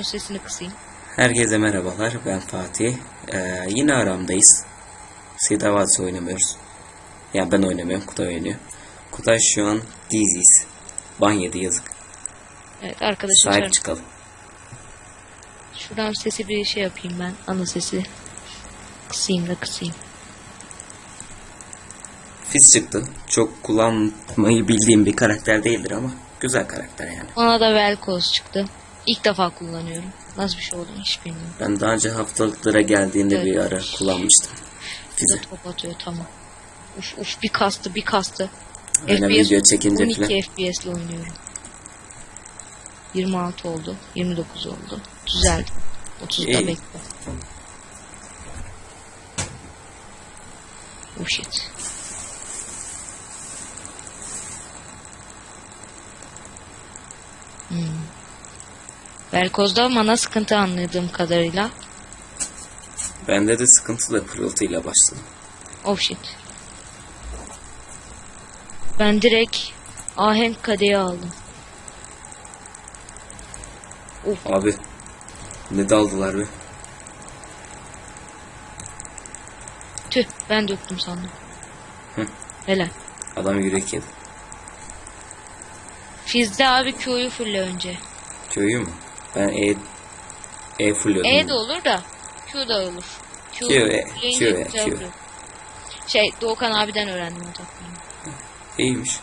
şunun sesini kısayım. Herkese merhabalar. Ben Fatih. Ee, yine aramdayız. Sida Vadisi oynamıyoruz. Ya ben oynamıyorum. Kutay oynuyor. Kutay şu an diziz. Ban yedi yazık. Evet arkadaşlar. Sahip çıkalım. Şuradan sesi bir şey yapayım ben. Ana sesi. Kısayım da kısayım. Fizz çıktı. Çok kullanmayı bildiğim bir karakter değildir ama güzel karakter yani. Bana da Velkoz çıktı. İlk defa kullanıyorum. Nasıl bir şey olduğunu hiç bilmiyorum. Ben daha önce haftalıklara geldiğinde Evet. bir ara kullanmıştım. Fizz'i. top atıyor tamam. Uf uf bir kastı bir kastı. Aynen video çekince 12 falan. FPS ile oynuyorum. 26 oldu. 29 oldu. Güzel. 30'da İyi. bekle. Oh shit. Velkoz'da mana sıkıntı anladığım kadarıyla. Bende de sıkıntılı pırıltıyla başladım. Oh shit. Ben direkt ahenk kadehi aldım. Of Abi ne daldılar be. tüh ben döktüm sandım. Hı. Helal. Adam yürek yedi. Fizz'de abi Q'yu fulle önce. Köyü mü? Ben E E fulluyordum. E de olur da Q da olur. Q, Q, E, Q, E, Q. Şey Doğukan abiden öğrendim o taktiği. İyiymiş.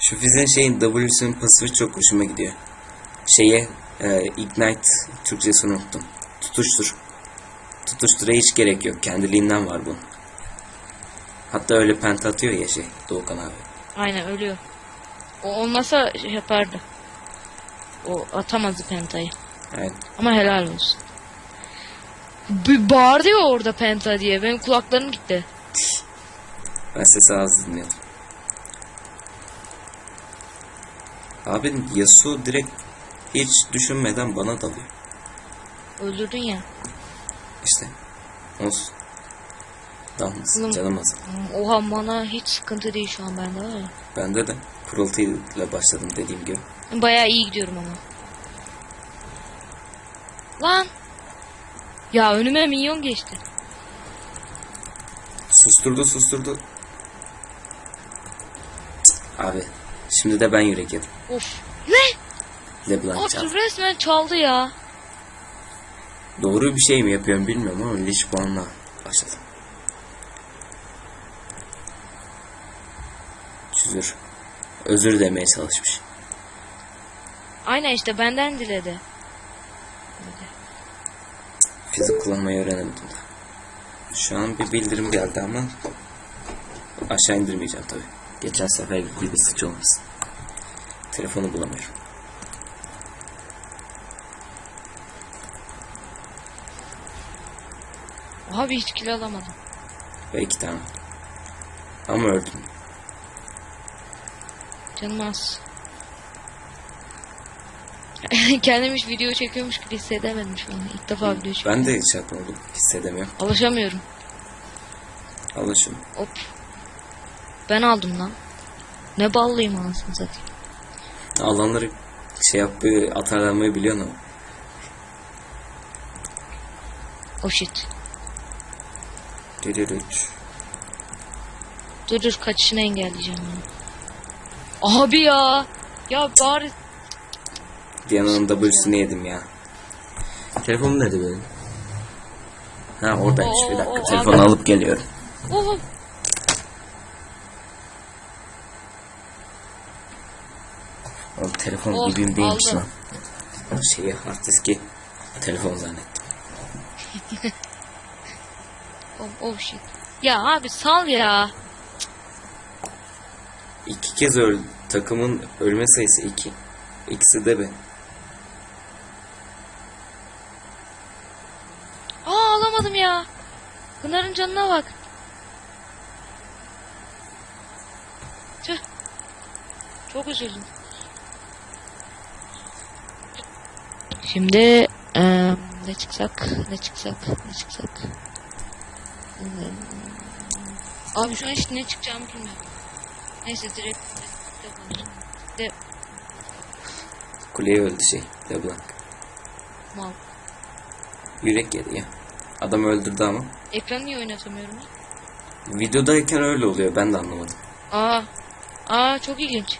Şu Fizz'in şeyin W'sünün pasifi çok hoşuma gidiyor. Şeye e, Ignite Türkçesini unuttum. Tutuştur. Tutuştura hiç gerek yok. Kendiliğinden var bu. Hatta öyle penta atıyor ya şey Doğukan abi. Aynen ölüyor. O olmasa şey yapardı. O atamazdı pentayı. Evet. Ama helal olsun. Bir bağırdı ya orada penta diye. Benim kulaklarım gitti. Ben sesi az dinliyordum. Abi Yasuo direkt hiç düşünmeden bana dalıyor. Öldürdün ya. İşte. Olsun. Oğlum. Canım az. Hmm, Oha mana hiç sıkıntı değil şu an bende var ya. Bende de pırıltıyla başladım dediğim gibi. Bayağı iyi gidiyorum ama. Lan. Ya önüme minyon geçti. Susturdu susturdu. Cık, Abi şimdi de ben yürek yedim. Of. Ne? Leblanc çaldı. Abi resmen çaldı ya. Doğru bir şey mi yapıyorum bilmiyorum ama Lich puanla başladım. Çözür. Özür demeye çalışmış. Aynen işte benden diledi. Fizik kullanmayı öğrenemedim de. Şu an bir bildirim geldi ama aşağı indirmeyeceğim tabi. Geçen sefer gibi sıç olmasın. Telefonu bulamıyorum. Abi hiç kill alamadım. Ve iki tane. Ama öldüm. Canım az. Kendim hiç video çekiyormuş gibi hissedemedim şu an. İlk defa video çekiyorum. Ben de hiç yapmadım. Hissedemiyorum. Alışamıyorum. Alışım. Hop. Ben aldım lan. Ne ballıyım anasını satayım. Alanları şey yapmayı, atarlanmayı biliyor ama. Oh shit. Dürürüç. Dur dur kaçışını engelleyeceğim ben. Abi ya. Ya bari Diana'nın W'sünü yedim ya. Telefonum nerede benim? Ha oradaymış bir Oo, dakika. oo, Telefonu abi. alıp geliyorum. Oh. Oğlum telefon Oh, gibiyim değilmiş lan. Şeyi hard diski telefon zannettim. Oh, oh shit. Ya abi sal ya. İki kez öldü. Takımın ölme sayısı iki. İkisi de ben. Aa alamadım ya. Pınar'ın canına bak. Tüh. Çok üzüldüm. Şimdi eee, ne çıksak, ne çıksak, ne çıksak. Abi şu an işte ne çıkacağımı bilmiyorum. Neyse direkt, direkt Kuleye öldü şey. LeBlanc. Mal. Yürek yedi ya. Adam öldürdü ama. Ekranı niye oynatamıyorum? Videodayken öyle oluyor. Ben de anlamadım. Aa. Aa çok ilginç.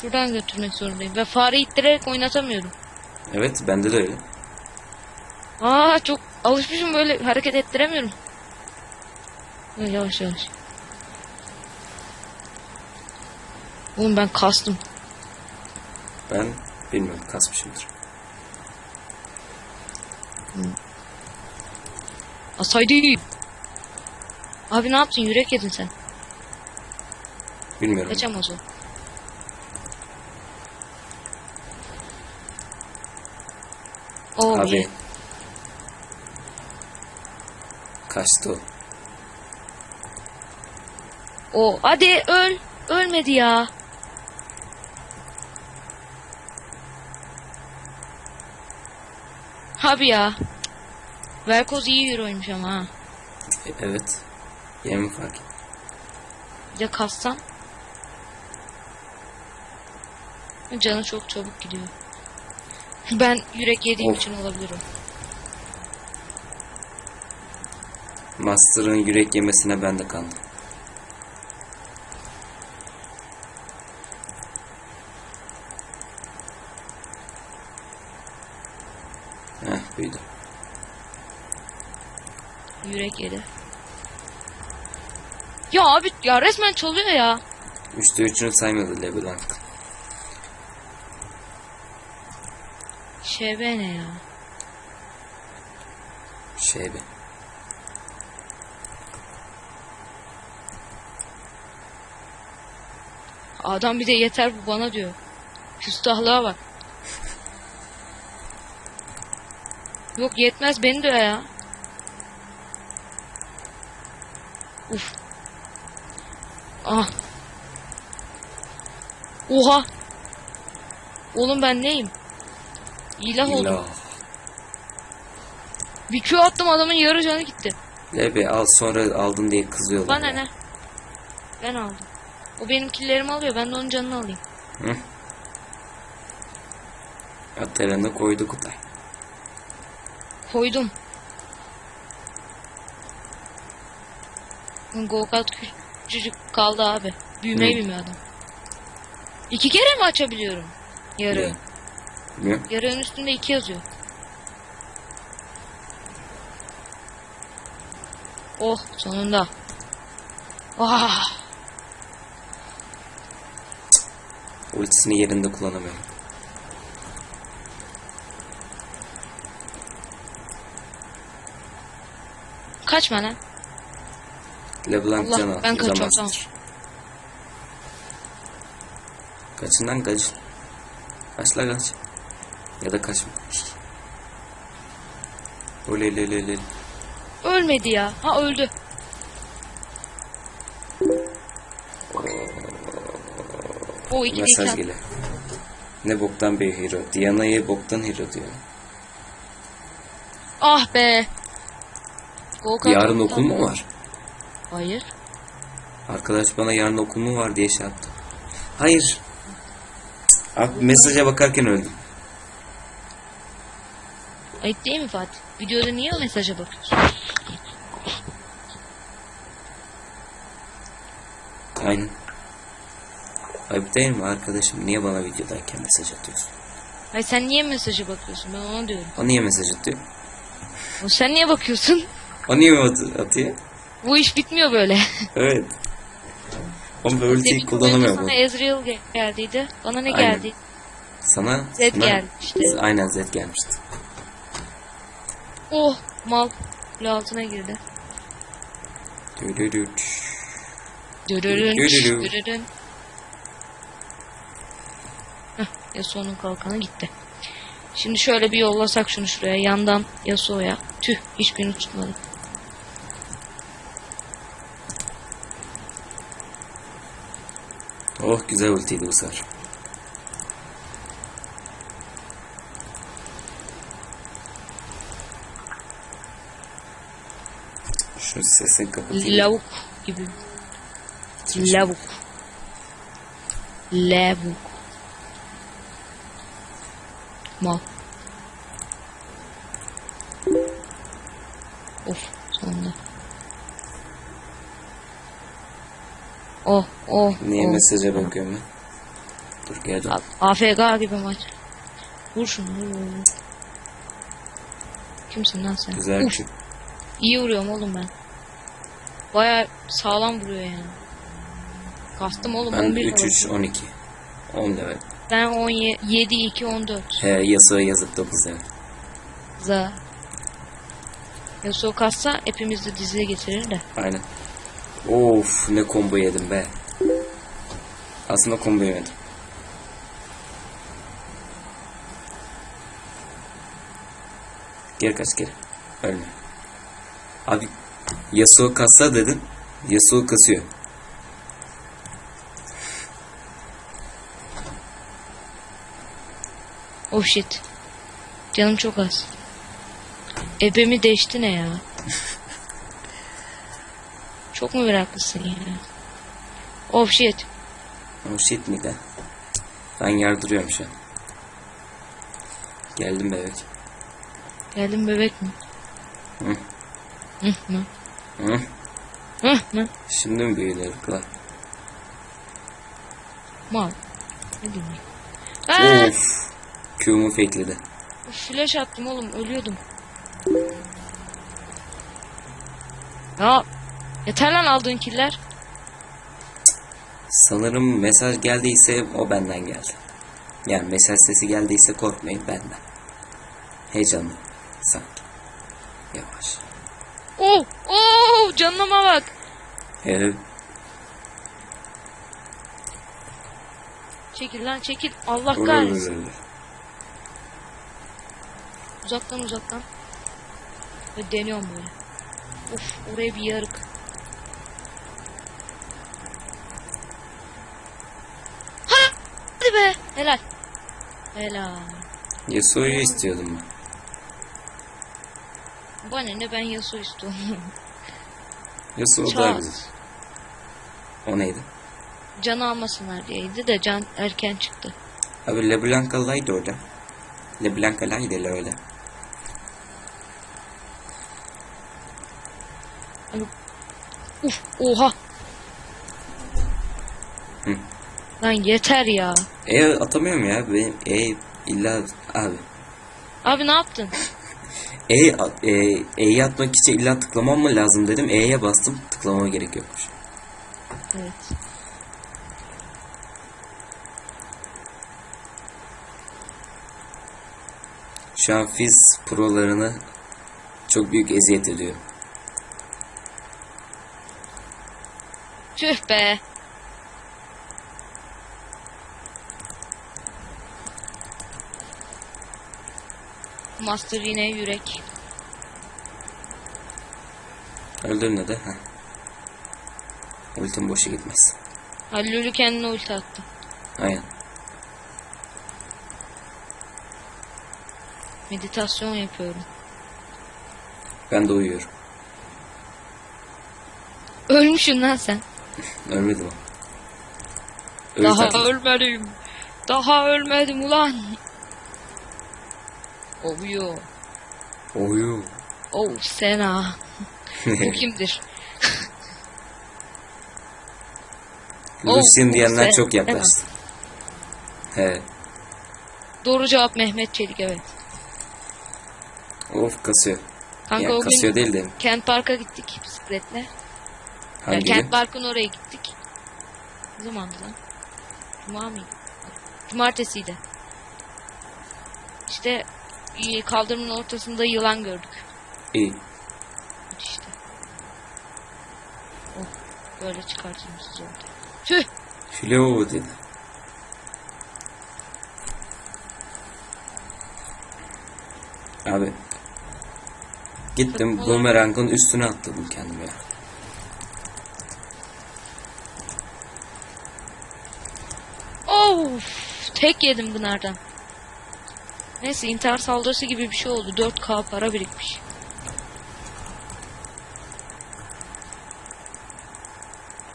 Şuradan götürmek zorundayım. Ve fare ittirerek oynatamıyorum. Evet bende de öyle. Aa çok alışmışım böyle hareket ettiremiyorum. Yavaş yavaş. Oğlum ben kastım. Ben bilmiyorum kasmışımdır. Asaydı. Abi ne yaptın? Yürek yedin sen. Bilmiyorum. Kaçamaz o. Oh, Abi. yeah. Kaçtı o. O hadi öl. Ölmedi ya. Abi ya. Velkoz iyi heroymuş ama ha. E, evet. Yemin fark et. Bir de kassam. Canı çok çabuk gidiyor. Ben yürek yediğim Of. için olabilir o. Master'ın yürek yemesine ben de kandım. Heh büyüdü. Yürek yedi. Ya abi ya resmen çalıyor ya. Üçte üçünü saymadı LeBlanc. ŞB ne ya? Be. Adam bir de yeter bu bana diyor. Küstahlığa bak. Yok yetmez beni diyor ya. Uf. Ah. Oha. Oğlum ben neyim? İlah oldum. İlah. Bir Q attım adamın yarı canı gitti. Lebe al sonra aldın diye kızıyorlar. Bana ya. ne? Ben aldım. O benim killerimi alıyor. Ben de onun canını alayım. Hı? Ateranı koydu Kutay. Koydum. Go kart küçücük kaldı abi. Büyümeyi bilmiyor adam. İki kere mi açabiliyorum? Yarı. Ne? Yarığın üstünde iki yazıyor. Oh sonunda. Ah. Ultisini yerinde kullanamıyorum. Kaçma lan. LeBlanc Allah, can al. ben kaçıyorum, Uzamazdır. Kaçın lan kaç. Kaç la kaç. Ya da kaçma. Oley oley oley oley. Ölmedi ya. Ha öldü. O iki Mesaj geliyor. Ne boktan bir hero. Diana'ya boktan hero diyor. Ah be. Yarın okul mu var? Hayır. Arkadaş bana yarın okul mu var diye şey yaptı. Hayır. Abi mesaja bakarken öldüm. Ayıp değil mi Fatih? Videoda niye o mesaja bakıyorsun? Aynen. Ayıp değil mi arkadaşım? Niye bana videodayken mesaj atıyorsun? Hayır sen niye mesaja bakıyorsun? Ben ona diyorum. O niye mesaj atıyor? O sen niye bakıyorsun? O niye at- atıyor? Bu iş bitmiyor böyle. Evet. Oğlum böyle ultiyi Demin kullanamıyor bu. Sana Ezreal ge- geldiydi. Bana ne Aynen. geldi? Sana? Zed sana- geldi işte. Aynen Zed gelmişti. Oh mal. Altına girdi. Dürürüt. Dürürün. Dürürü. Dürürün. Yasuo'nun kalkanı gitti. Şimdi şöyle bir yollasak şunu şuraya. Yandan Yasuo'ya. Tüh hiçbirini tutmadım. Oh güzel ultiydi bu sefer. Şu sesi kapatayım. Lavuk gibi. Lavuk. Lavuk. Mal. Of sonunda. Oh oh. Niye oh. mesaja bakıyorum ben? Dur. A- AFK gibi maç. Vur şunu vur vur. Kimsin lan sen? Güzel Uf, iyi vuruyorum oğlum ben. Baya sağlam vuruyor yani. Kastım oğlum Ben 11 3 3 12. 10 level. Ben 17 7 2 14. He Yasuo yazıp 9 level. Za. Yasuo kassa hepimiz de diziye getirir de. Aynen. Of ne combo yedim be. Aslında combo yemedim. Geri kaç geri. Ölme. Abi Yasuo kassa dedin. Yasuo kasıyor. Oh shit. Canım çok az. Ebemi değişti ne ya? çok mu meraklısın ya? Oh shit. Oh shit mi de? Ben yardırıyorum şu an. Geldim bebek. Geldin bebek mi? Hı. Hı mı? Hı? Hı mı? Şimdi mi büyüdü kula? Mal. Ne diyeyim? Of. Q'mu fakeledi. flash attım oğlum ölüyordum. Ya yeter lan aldığın killer. Sanırım mesaj geldiyse o benden geldi. Yani mesaj sesi geldiyse korkmayın benden. Heyecanlı. Sanki. Yavaş. Oh oh canıma bak. He, Çekil lan çekil. Allah kahretsin. Uzaktan uzaktan. Ve deniyorum böyle. Of oraya bir yarık. Ha! Hadi be. Helal. Helal. Yasuo'yu istiyordum ben. Bana ne ben Yasuo istiyorum. Yasuo daha güzel. O neydi? Can almasınlar diyeydi de can erken çıktı. Abi LeBlanc Alay'dı orada. LeBlanc Alay'dı öyle. Uf oha. Hı. Lan yeter ya. E atamıyorum ya. Benim E illa abi. Abi ne yaptın? E, a- e, E'yi atmak için illa tıklamam mı lazım dedim. E'ye bastım. Tıklamama gerek yokmuş. Evet. Şu an Fizz prolarını çok büyük eziyet ediyor. Tüh be. Master yine yürek. Öldürün de. Heh. Ultim boşa gitmez. Hallülü kendine ulti attı. Aynen. Meditasyon yapıyorum. Ben de uyuyorum. Ölmüşsün lan sen. Ölmedim. Ölü Daha ölmedim. Daha ölmedim ulan. Ovuyor. Oyu. Oh Sena. Bu kimdir? Lucian Oh, diyenler sen- çok değil mi? yaklaştı. He. Doğru cevap Mehmet Çelik evet. Of kasıyor. Kanka yani o kasıyor gün değil de. Kent Park'a gittik bisikletle. Yani Hangi Kent gün? Park'ın oraya gittik. Ne zamandı lan? Cuma mıydı? Cumartesiydi. İşte kaldırımın ortasında yılan gördük. İyi. İşte. Oh, böyle çıkartayım sizi orada. Tüh! Filo dedi. Abi. Gittim Futbol- bumerangın üstüne atladım kendimi ya. Of! Tek yedim Pınar'dan. Neyse intihar saldırısı gibi bir şey oldu. 4K para birikmiş.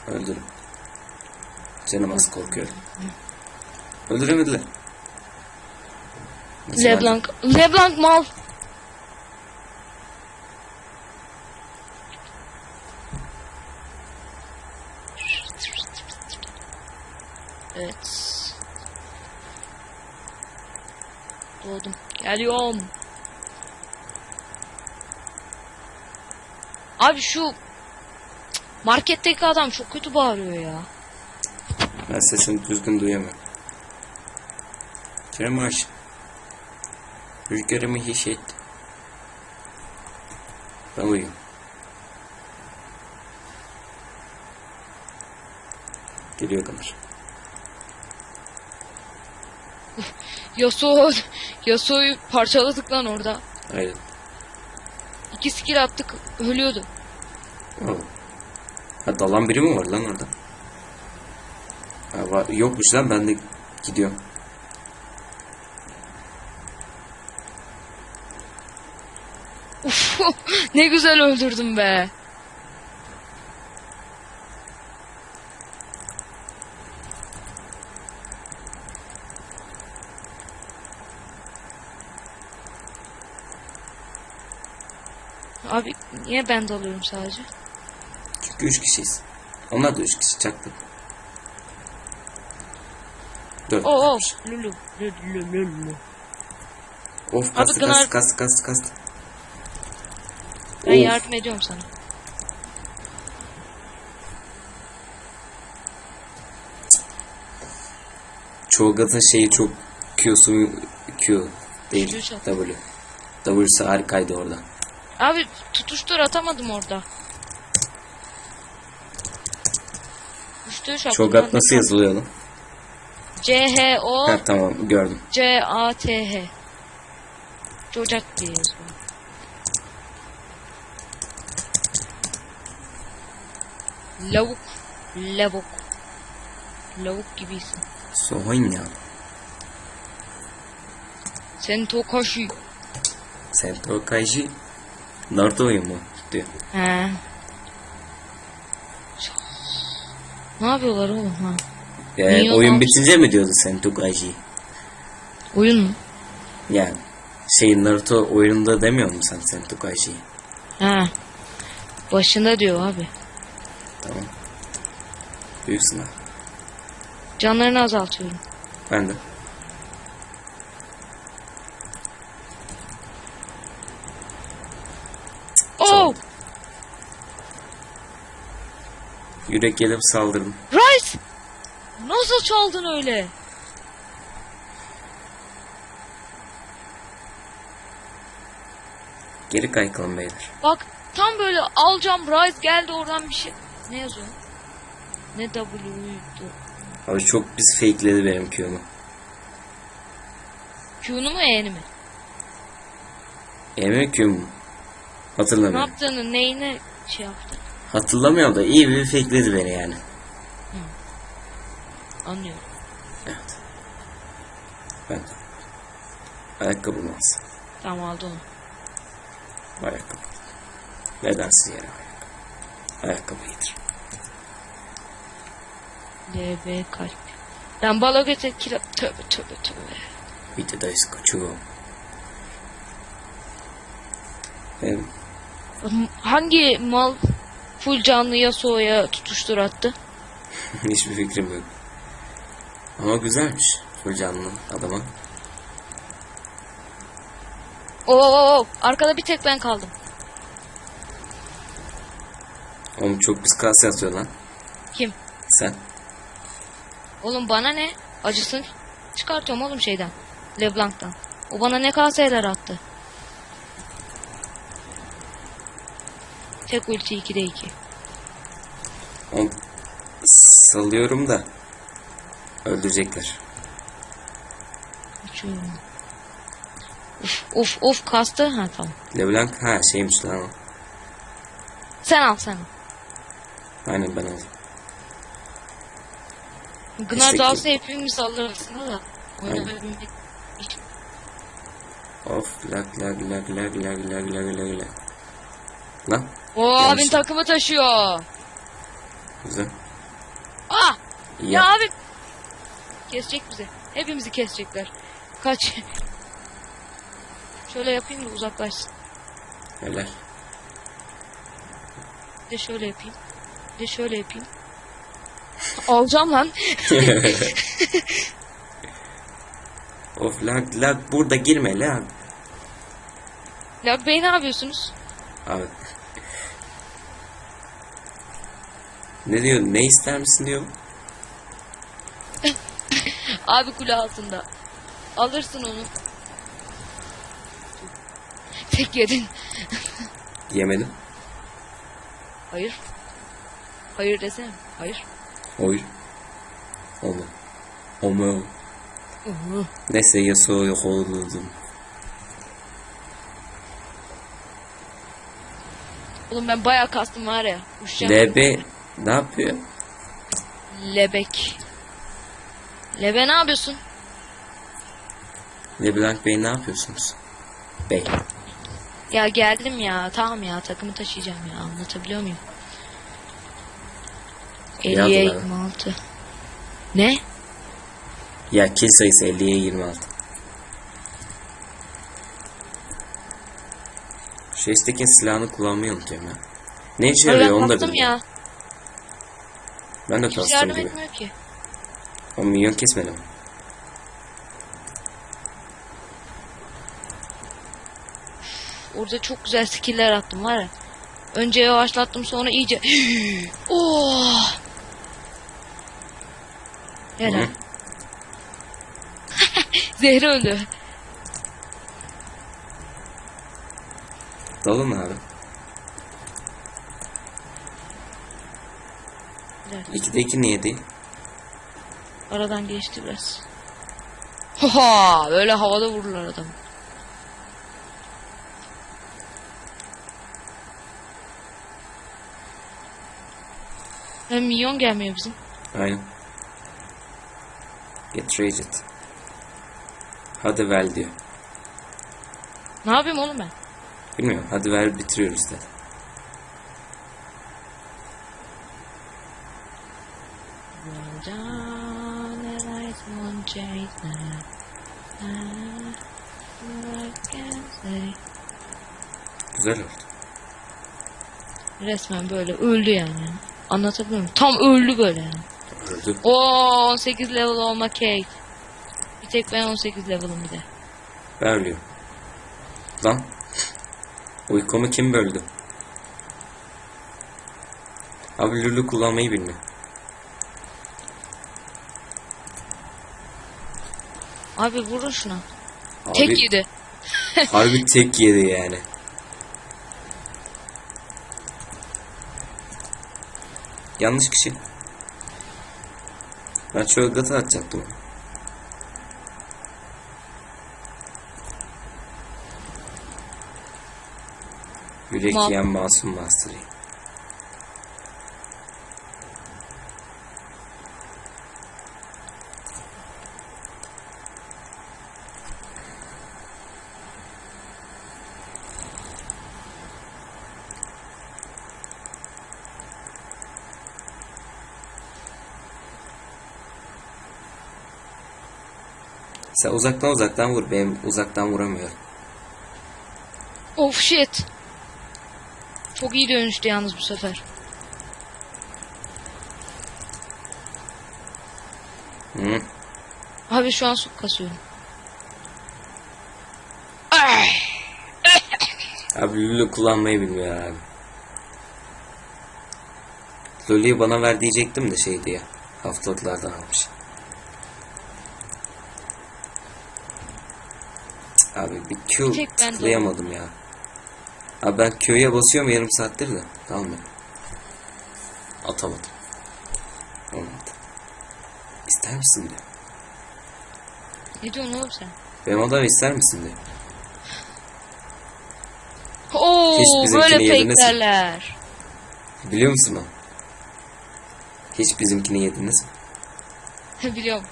Öldürüm. Canım az korkuyorum. Öldüremediler. Nasıl Leblanc. Leblanc mal. Evet. Doğdum. Geliyorum. Abi şu marketteki adam çok kötü bağırıyor ya. Ben sesini düzgün duyamıyorum. Keremaş. Rüzgarımı hisset. Ben uyuyorum. Geliyor kadar. Yasuo, Yasuo'yu parçaladık lan orada. Aynen. İki skill attık ölüyordu. Oh. Ha dalan biri mi var lan orada? Ha, var, yokmuş lan ben de gidiyorum. Uf, ne güzel öldürdüm be. Abi niye ben dalıyorum sadece? Çünkü üç kişiyiz. Onlar da üç kişi çaktı. Dört. Oo, oo. yapmış. Lulu. Lulu, lulu. Of kastı kastı kastı kastı kastı. Ben Of. yardım ediyorum sana. Çoğu gazın şeyi çok Q'su Q değil. W. W'su harikaydı orada. Abi tutuştur atamadım orada. Şapkadan. Çogat nasıl yazılıyor lan? C H O Ha tamam gördüm. C A T H. Çocat diye yazıyor. Lavuk. Lavuk. Lavuk gibisin. Sohonya. Sen Tokashi. Sento Kaiji. Naruto'yu mu diyor. He. Ne yapıyorlar oğlum ha? Yani Minyon oyun bitince mi diyordu Sento Kaiji? Oyun mu? Yani şey Naruto oyununda demiyor musun sen Sento Kaiji'yi? Ha. Başında diyor abi. Tamam. Büyüksün ha. Canlarını azaltıyorum. Ben de. Oh! Yürek gelip saldırdım. Rice! Nasıl çaldın öyle? Geri kaykalım beyler. Bak tam böyle alacağım Rice geldi oradan bir şey. Ne yazıyor? Ne W'ydu? Abi çok biz fakeledi benim Q'mu. Q'nu mu E'ni mi? E mi Q mu? Ne Hatırlamıyorum. yaptığını neyine şey yaptı? Hatırlamıyorum da iyi bir fakeledi beni yani. Anlıyorum. Evet. Ben. Ayakkabımı alsın. Tamam aldı onu. Ayakkabı. Nedensiz yere ayakkabı. Ayakkabı iyidir. LB kalp. Ben bala göte kira... Tövbe tövbe tövbe. Videodayız koçum. Benim Hangi mal full canlı Yasuo'ya tutuştur attı? hiçbir fikrim yok. Ama güzelmiş. Full canlı adama. Oo, arkada bir tek ben kaldım. Oğlum çok pis kas yatıyor lan. Kim? Sen. Oğlum bana ne? Acısını çıkartıyorum oğlum şeyden. Leblanc'tan. O bana ne kaseler attı. Tek ulti 2'de 2. Oğlum salıyorum da. Öldürecekler. Açıyorum. Of of of kastı. Ha tamam. Leblanc ha şeymiş lan o. Sen al sen al. Aynen ben aldım. Gınar İşte dalsa hepimiz alır aslında da. Oynayabilmek için. Of lag lag lag lag lag lag lag lag lag. Lan Oo Yanlış. abin takımı taşıyor. güzel. Ah! Ya yap- abi. Kesecek bizi. Hepimizi kesecekler. Kaç. Şöyle yapayım da uzaklaşsın. Helal. Bir de şöyle yapayım. Bir de şöyle yapayım. Alacağım lan. of lag lag burada girme lag. Lag Bey ne yapıyorsunuz? Abi. Ne diyor? Ne ister misin diyor. Abi kule altında. Alırsın onu. Tek yedin. Yemedim. Hayır. Hayır desene. Hayır. Omu. Omu. Uhu. Neyse Yasuo'yu kovdurdum. Oğlum ben bayağı kastım var ya. Uçacağım. LB ne yapıyor? Lebek. Lebe ne yapıyorsun? LeBlanc Bey ne yapıyorsunuz? Bey. Ya geldim ya. Tamam ya takımı taşıyacağım ya. Anlatabiliyor muyum? Yazdılar. 50'ye 26. Ne? Ya kill sayısı 50'ye 26. Şestekin silahını kullanmayı unutuyorum ya. Ne işe yarıyor onu da bilmiyorum. ya. Ben de Kimse kastım yardım gibi. etmiyor ki. O milyon kesmedim. Orada çok güzel skill'ler attım var ya. Önce yavaşlattım sonra iyice. oh! Helal. Hı. Zehri öldü. Dalın abi. Güzel. 2'de 2 niye değil? Aradan geçti biraz. Ha, böyle havada vururlar adamı. Hem milyon gelmiyor bizim. Aynen. Get rated. Hadi ver diyor. Ne yapayım oğlum ben? Bilmiyorum. Hadi ver bitiriyoruz dedi. Can say. Güzel oldu. Resmen böyle öldü yani. Anlatabiliyor muyum? Tam öldü böyle yani. Öldü. Oo 18 level olma cake. Bir tek ben 18 level'ım bir de. Ben ölüyorum. Lan. Uykumu kim böldü? Abi Lulu kullanmayı bilmiyor. Abi vurun şuna. Abi, Tek yedi. harbi tek yedi yani. Yanlış kişi. Ben şöyle gata atacaktım. Yürek Ma- yiyen masum master'ı. Sen uzaktan uzaktan vur. Benim uzaktan vuramıyorum. Of shit. Çok iyi dönüştü yalnız bu sefer. Hı? Abi şu an su kasıyorum. Abi Lulu kullanmayı bilmiyor abi. Lulu'yu bana ver diyecektim de şey diye. Haftalıklardan almış. Cık, Abi bir Q de tıklayamadım ya. Abi ben Q'ya basıyorum yarım saattir de. Tamam mı? Atamadım. Olmadı. İster misin diyor. Ne diyorsun oğlum sen? Benim odamı ister misin diyor. Oo Hiç böyle fake'lerler. Biliyor musun o? Hiç bizimkini yediniz mi? Biliyorum.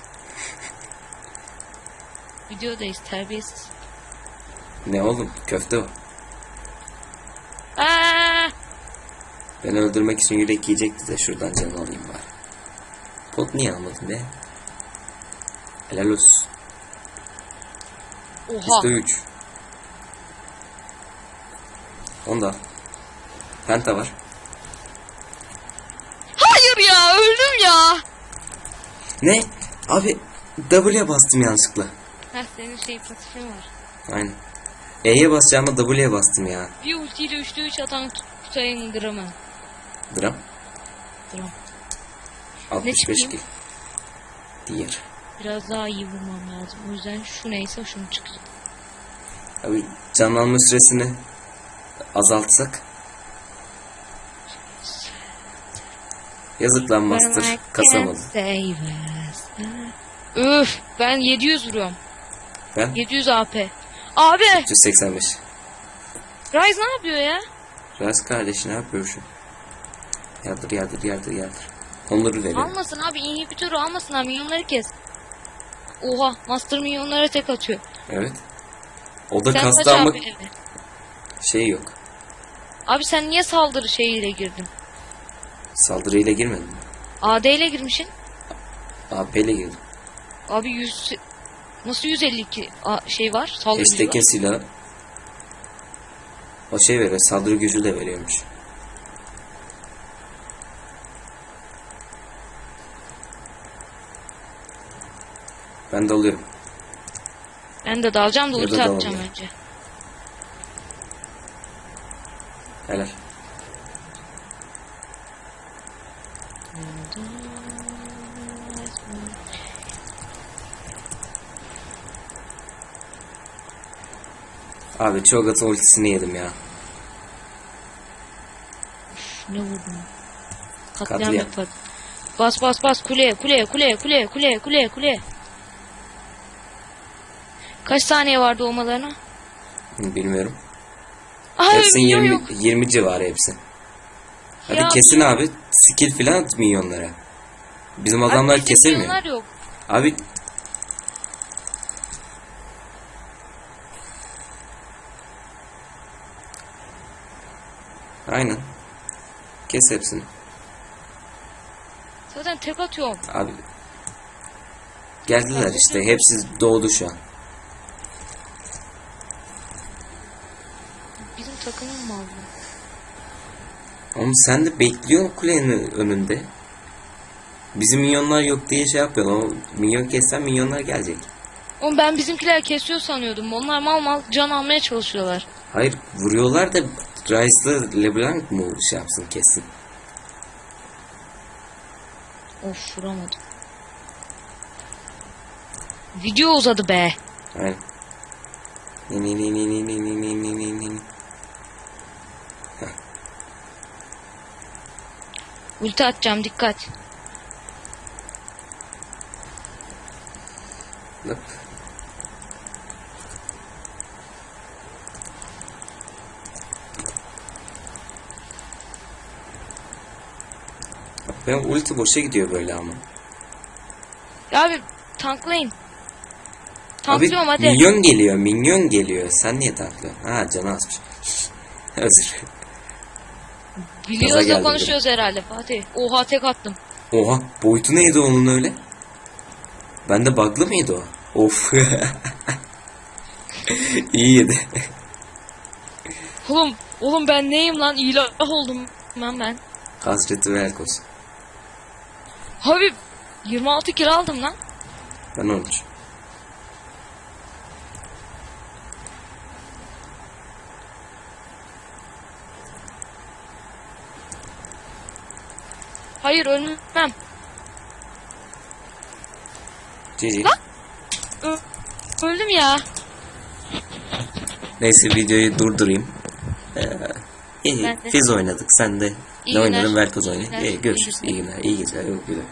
Videodayız terbiyesiz. Ne oğlum? Köfte o. Aa! Ben öldürmek için yürek yiyecekti de şuradan can alayım bari. Pot niye almadın be? Helal olsun. Oha. Bizde 3. Onu da al. Penta var. Hayır ya öldüm ya. Ne? Abi W'ye bastım yanlışlıkla. Heh senin şey pasifin var. Aynen. E'ye basacağıma W'ye bastım ya. Bir ultiyle 3'te 3 atan Kutay'ın gramı. Dram. Dram. 65 çıkayım? kill. Diğer. Biraz daha iyi vurmam lazım. O yüzden şu neyse şunu çıkacak. Abi can alma süresini azaltsak. Yazık lan Master kasamadı. Üf ben 700 vuruyorum. Ben 700 AP. Abi 385. Ryze ne yapıyor ya? Raz kardeş ne yapıyor şu? Yardır yardır yardır yardır. Onları veriyor. Almasın abi inhibitörü almasın abi milyonları kes. Oha Master milyonlara tek atıyor. Evet. O da Sen kastı ama şey yok. Abi sen niye saldırı şeyiyle girdin? Saldırıyla girmedim. AD ile girmişsin. AP ile girdim. Abi 100 nasıl 152 a- şey var? Saldırı var. silah o şey veriyor. Saldırı gücü de veriyormuş. Ben de alıyorum. Ben de dalacağım da ulti atacağım önce. Helal. Abi Cho'Gath'ın ultisini yedim ya. Ne vurdum? Katliam Katliam. yaparım. Bas bas bas kuleye kuleye kuleye kuleye kuleye kuleye kuleye. Kaç saniye var doğmalarına? Bilmiyorum. Ay milyon 20, yok. 20 civarı hepsi. Hadi Ya, kesin abi. Skill falan at milyonlara. Bizim Abi adamlar bizde kesilmiyor. Abi Aynen. Kes hepsini. Zaten tek atıyorum. Abi. Geldiler işte. Hepsi doğdu şu an. Bizim takımın mı aldı? Oğlum sen de bekliyorsun kulenin önünde. Bizim milyonlar yok diye şey yapıyorsun. O milyon kessen milyonlar gelecek. Oğlum ben bizimkiler kesiyor sanıyordum. Onlar mal mal can almaya çalışıyorlar. Hayır vuruyorlar da Rice'lı LeBlanc mu şey yapsın kessin. Of vuramadım. Video uzadı be. Aynen. Ni ni ni ni ni ni ni ni ni ni. Ulti atacağım dikkat. Hop. Ben ulti boşa gidiyor böyle ama. Ya abi tanklayın. Abi Tanklıyorum hadi. minyon geliyor, minyon geliyor. Sen niye tanklıyorsun? Ha canı azmış. Özür. Biliyoruz da konuşuyoruz herhalde Fatih. Oha tek attım. Oha boyutu neydi onun öyle? Bende bug'lı mıydı o? Of. İyi yedi. Oğlum, oğlum ben neyim lan? İlah oldum ben ben. Hazreti Velkos. Abi 26 kilo aldım lan. Ben 13. Hayır ölmem. GG. Lan! Ö- öldüm ya. Neyse videoyu durdurayım. Ee, iyi, Ben de. Oynadık. Sen de İyi ne günler. oynayalım? Velkoz oynayalım. İyi, görüşürüz. İyi günler. İyi geceler. İyi günler.